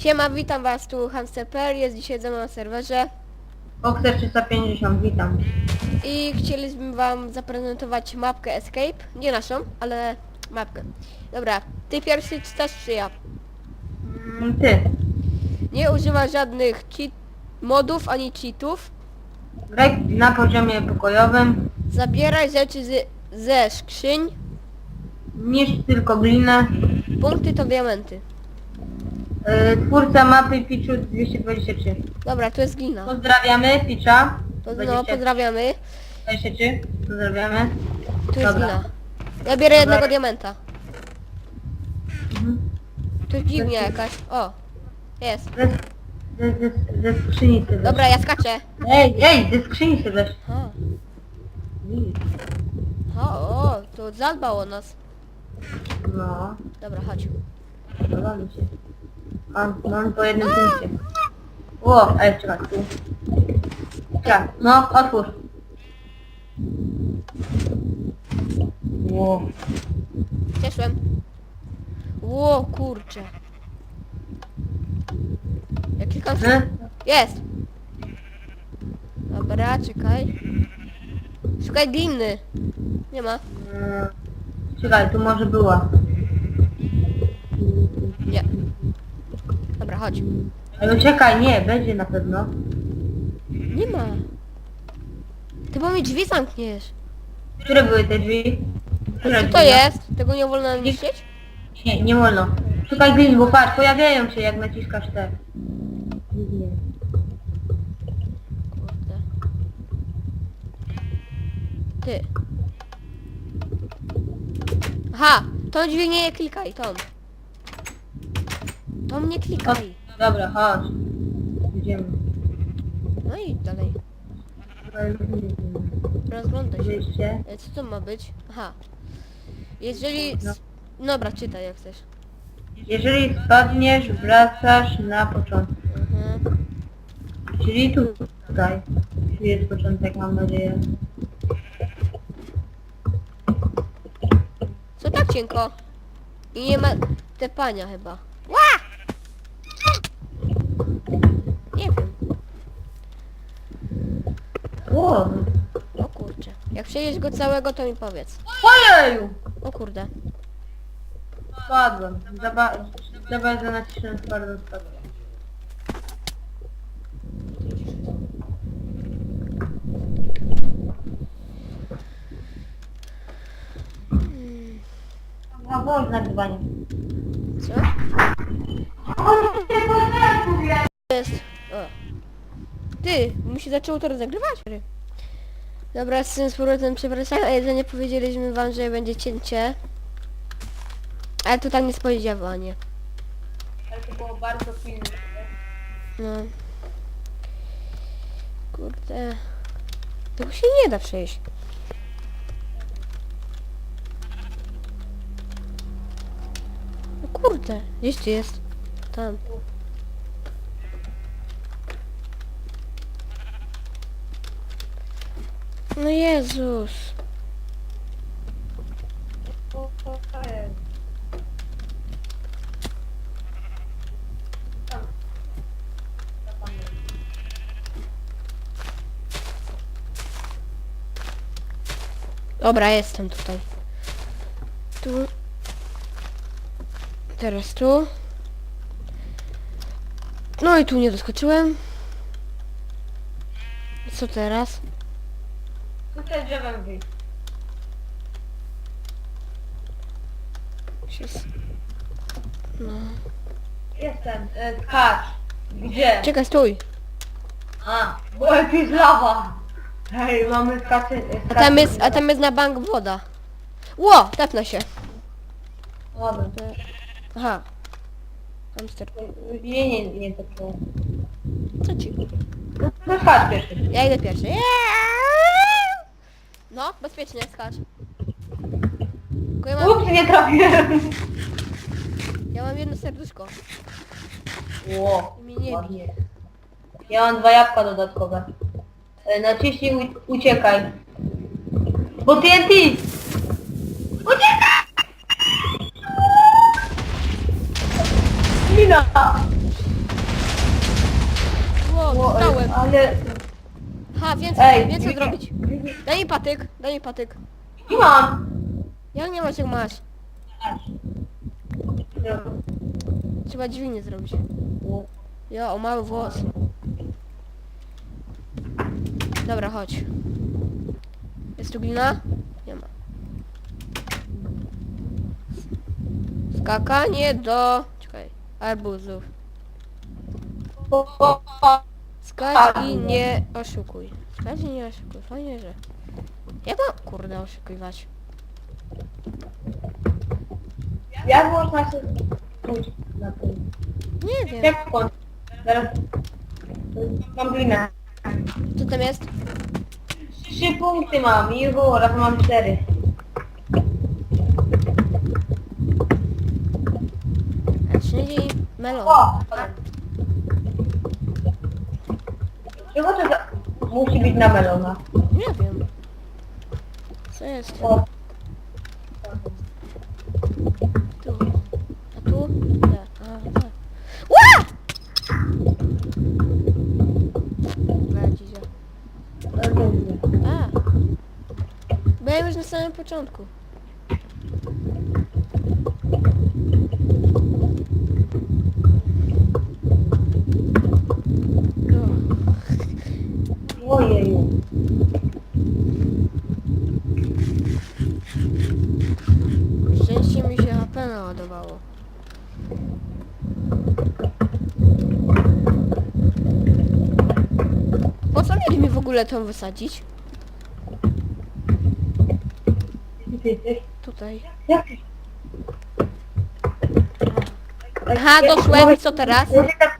Siema, witam was, tu Hamster.pl, jest dzisiaj ze mną na serwerze Boxer 350, witam. i chcieliśmy wam zaprezentować mapkę Escape, nie naszą, ale mapkę. Dobra, ty pierwszy czytasz czy ja? Mm, Ty, Nie używa żadnych cheat modów ani cheatów. graj na poziomie pokojowym, Zabieraj rzeczy z, ze skrzyń, niszcz tylko glinę. punkty to diamenty. Yy, twórca mapy Picchu 223. Dobra, tu jest glina. Pozdrawiamy Picza. No, 20 pozdrawiamy. 23. Pozdrawiamy. Tu jest Dobra. glina. Ja biorę jednego diamenta. Mhm. Tu jest dźwignia jakaś. O, jest. Ze, ze, ze, ze skrzyni sobie. Dobra, ja skaczę. Ej, ej, ze skrzyni sobie weź. Ha. O, o, to zadbał o nas. No, Dobra, chodź. podoba mi się. Mam, mam po jednym punkcie. O, ej, czekaj, tu. Czekaj, no, otwórz. Ło. Cieszłem. Ło, kurczę. Ja klikam... Ty? Jest! Dobra, czekaj. Szukaj gliny. Nie ma. Mm, Czekaj, tu może była. Nie. Dobra, chodź. Ale czekaj, nie, będzie na pewno. Nie ma. Ty bo mi drzwi zamkniesz. Które były te drzwi? Które Co to drzwi? jest? Tego nie wolno niszczyć? Nie, nie wolno. Szukaj glin, bo patrz, pojawiają się jak naciskasz te. Gliny. Kurde. Ty. Aha, tą dźwignię nie klikaj, tą. Tą nie O, klikaj. dobra, chodź. Idziemy. No i dalej. Rozglądaj się. Wyjście. E, Co to ma być? Aha. Jeżeli... No. Dobra, czytaj jak chcesz. Jeżeli spadniesz, wracasz na początek. Mhm. Czyli tu, tutaj. Tu jest początek, mam nadzieję. Co tak cienko? I nie ma tepania chyba. Ła! Nie wiem. O, O kurczę. Jak przejdziesz go całego, to mi powiedz. ojeju! O kurde. Spadłem. Za, nacisnąłem twardo spadłem. A bądź nagrywanie. Co? Jest. Ty, mi się zaczęło to roznagrywać? Dobra, z tym z powrotem przepraszam, a jedzenie powiedzieliśmy wam, że będzie cięcie. Ale to tak niespodziewanie. Ale to było bardzo pilne. No. Kurde. Tego się nie da przejść. No kurde, gdzieś ty jest? Tam. No Jezus. Dobra, jestem tutaj. Tu. Teraz tu. No i tu nie doskoczyłem. Co teraz? Tutaj drzewem wyjść. Się s- No. Jestem. E, skacz. Gdzie? Czekaj, stój. A, bo jakieś lawa. Hej, mamy skacze. A tam jest, a tam jest na bank woda. Ło, tepnę się. Ładno. To- Aha. Hamster. Nie, nie, nie, to było. Co ci? No skacz pierwszy. Ja idę pierwszy. No, bezpiecznie, skacz. Tylko ja mam, Ups, nie trafiłem. ja mam jedno serduszko. Ło, mi nie ładnie. Ja mam dwa jabłka dodatkowe. E, Naciśnij u- uciekaj. Bo TNT! Uciekaj! Mina! O, dostałem. Ale... Ha, więcej, Ej, więcej zrobić. Daj mi patyk, daj mi patyk. Nie mam. Jak nie masz, jak masz? Trzeba dźwignię zrobić. Jo, o mały włos. Dobra, chodź. Jest tu glina? Nie ma. Skakanie do... Czekaj. Arbuzów. Skacz i nie oszukuj. Skacz i nie oszukuj. Fajnie, że... Jak mam kurde oszukiwać? Jak można się skupić na tym? Nie wiem. Jak kończyć? Teraz... Mam glinę. Co tam jest? Trzy punkty mam było, raz mam cztery. A czyli melon. O! Czego to za... musi być na melona? Nie wiem. Co jest? O, Tu. A tu? Nie. A, tak. Ła! To dobrze. A. Byłem już na samym początku. O, Ojeju. szczęście mi się HP naładowało. Po co mieli mi w ogóle tą wysadzić? Tutaj. Aha, doszłem co teraz? Ja się, tak,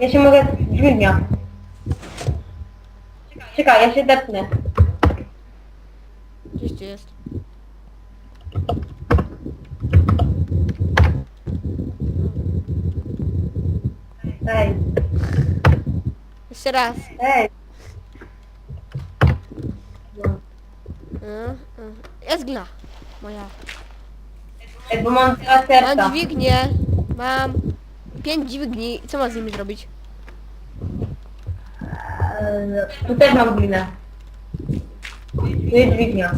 ja się mogę... Dźwignia. Czekaj, ja się depnę. Gdzieś tu jest. Ej, Jeszcze raz. ej. No. Mm, mm. Jest gla. Moja. Ej, bo mam Mam serca. dźwignię. Mam pięć dźwigni. Co mam z nimi zrobić? Eee, Tu też mam glinę. Tu jest dźwignia.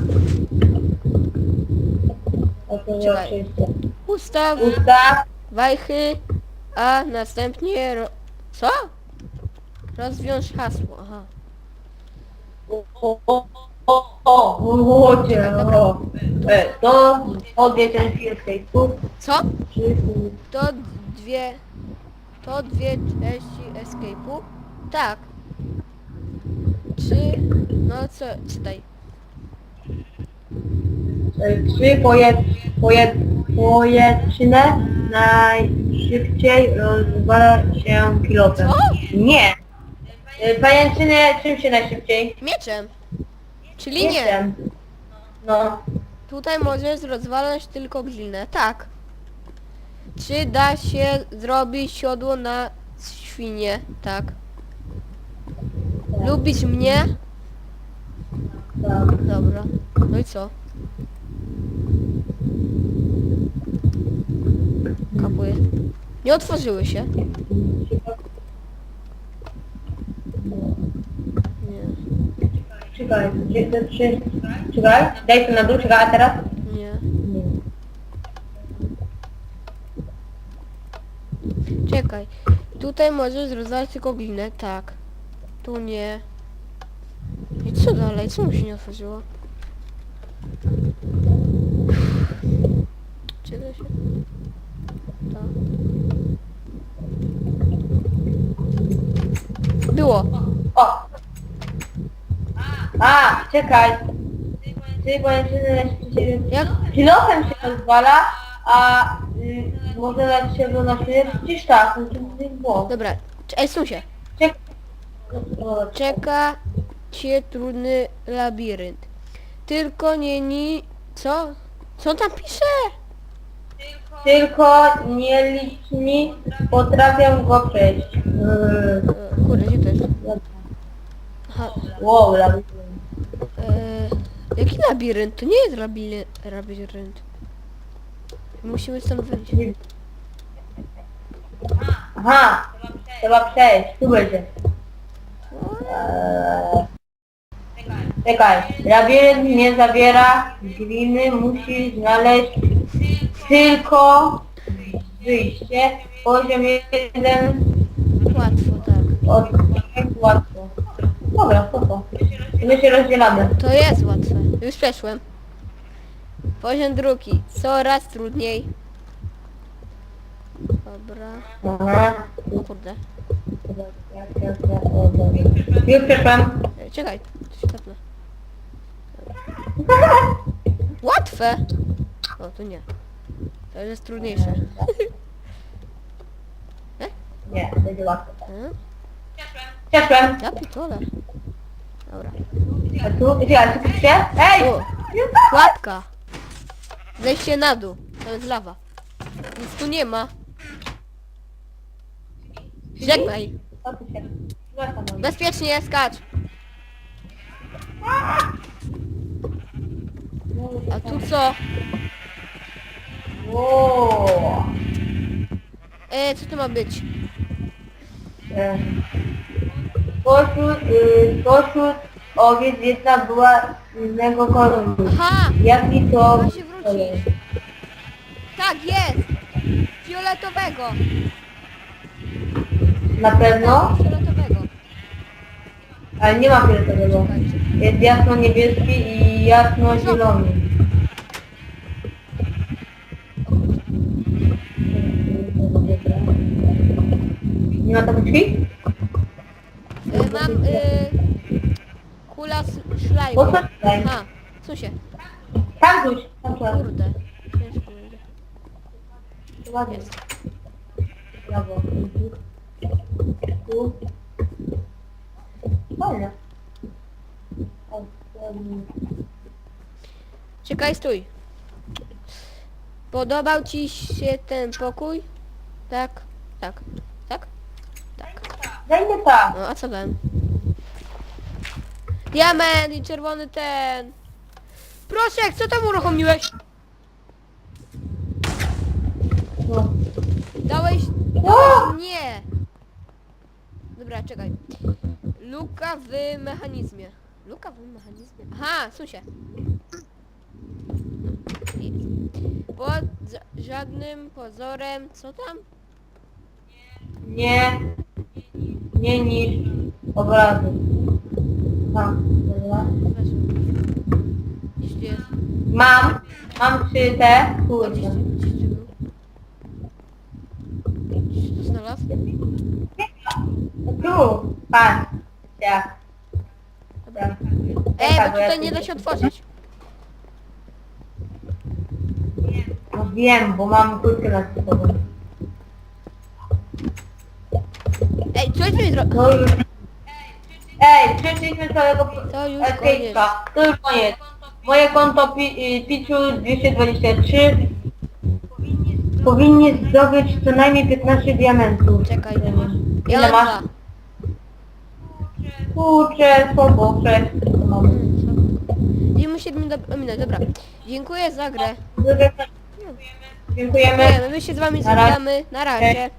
Nie Czekaj. oczywiście. Ustaw, wajchy, a następnie... Ro... Co? Rozwiąż hasło. Aha. O, o, o, o, o, łodzie, o. E, To odwie ten film Facebooku. Co? To dwie... To dwie części escape'u? Tak. Trzy... No co? Czytaj. e, trzy pojed, pojed, pojęczne najszybciej rozwala się pilotem. Co? Nie. E, Pajęczyny czym się najszybciej? Mieczem. Czyli nie. No. Tutaj możesz rozwalać tylko glinę. Tak. Czy da się zrobić siodło na świnie? Tak. Lubisz mnie? Tak. Dobra. No i co? Kapuję. Nie otworzyły się. Nie. Czekaj, te trzy? Czekaj, daj to na dół, czekaj, a teraz? Nie. Czekaj. Tutaj możesz rozwalać tylko glinę. Tak. Tu nie. I co dalej? Co mu się nie otworzyło? Da się? Tak. Było. O! A, czekaj. Ty najszybciej... Jak? Pilotem się rozwala, a y, może dać się go na chwilę? Przecież tak, no to jest było. Dobra. Cz- Ej, Susie. Czek... O, Czeka cię trudny labirynt. Tylko nie ni... Co? Co tam pisze? Tylko nieliczni potrafią go przejść. E, Kurde, gdzie to jest? Aha. wow, labirynt. E, jaki labirynt? To nie jest labiry, labirynt. Musimy stąd wyjść. Aha, trzeba przejść, tu będzie. Eee, Czekaj, labirynt nie zawiera gliny, musi znaleźć tylko wyjście. Poziom jeden Łatwo, tak. od łatwo. Dobra, spoko. My się rozdzielamy. To jest łatwe. Już przeszłem. Poziom drugi. Coraz trudniej. Dobra. Aha. O kurde. Już przeszłem. Ej, Czekaj, to się tepnę. Łatwe! O, to nie. To już jest trudniejsze. Nie, będzie łatwo. Hmm? Przeszłem. Ja pitole. Dobra. A tu, czekaj, tu się? Ej! O, łapka. Zejście na dół. To jest lawa. Nic tu nie ma. Żegnaj. O, tu się. Wracam do mnie. Bezpiecznie skacz. A tu co? Wow. E, co to ma być? E, Spośród, y, spośród owiec jedna była innego koloru. Aha! Jaki to Ma się wrócić. Tak, jest! Fioletowego. Na pewno, Fioletowego. ale nie ma fioletowego. Jest jasno-niebieski i jasno-zielony. Nie ma drzwi? E, mam kula Po co tutaj? Aha, co się? Tam pójdź, tam trzeba. Kurde. Ciężko będzie. Ładnie. Jest. Brawo. Tu. Fajne. Czekaj, stój. Podobał ci się ten pokój? Tak, tak, tak, tak. Dajmy tak. No a co dałem? Diament i czerwony ten. Proszę, co tam uruchomiłeś? No. Dałeś... O! Nie! Dobra, czekaj. Luka w mechanizmie. Luka w mechanizmie? Aha, susie. Pod ża- żadnym pozorem... Co tam? Nie. Nie niż obrazy. Dobra. Jest. Mam. Mam trzy te. Kurde. Gdzieś, był. Gdzieś tu znalazł? Tu. Patrz. Tak. Tak. Ej, bo ja tutaj nie da się otworzyć. No wiem, bo mam kurtkę na sobą. Ej, coś mi zrobił. No. Ej, przeszliśmy całego To już escape'a. To już koniec. Moje konto pi, y, Piciu 223 powinni zdobyć co najmniej 15 diamentów. Czekaj, ile masz? Ja Ile mam masz? dwa. Kurczę, słabo, sześć. to mamy. Hmm, co? I mu 7 do... minut, dobra. Dziękuję za grę. Dziękujemy. Dziękujemy. My się z wami Na razie. Na razie.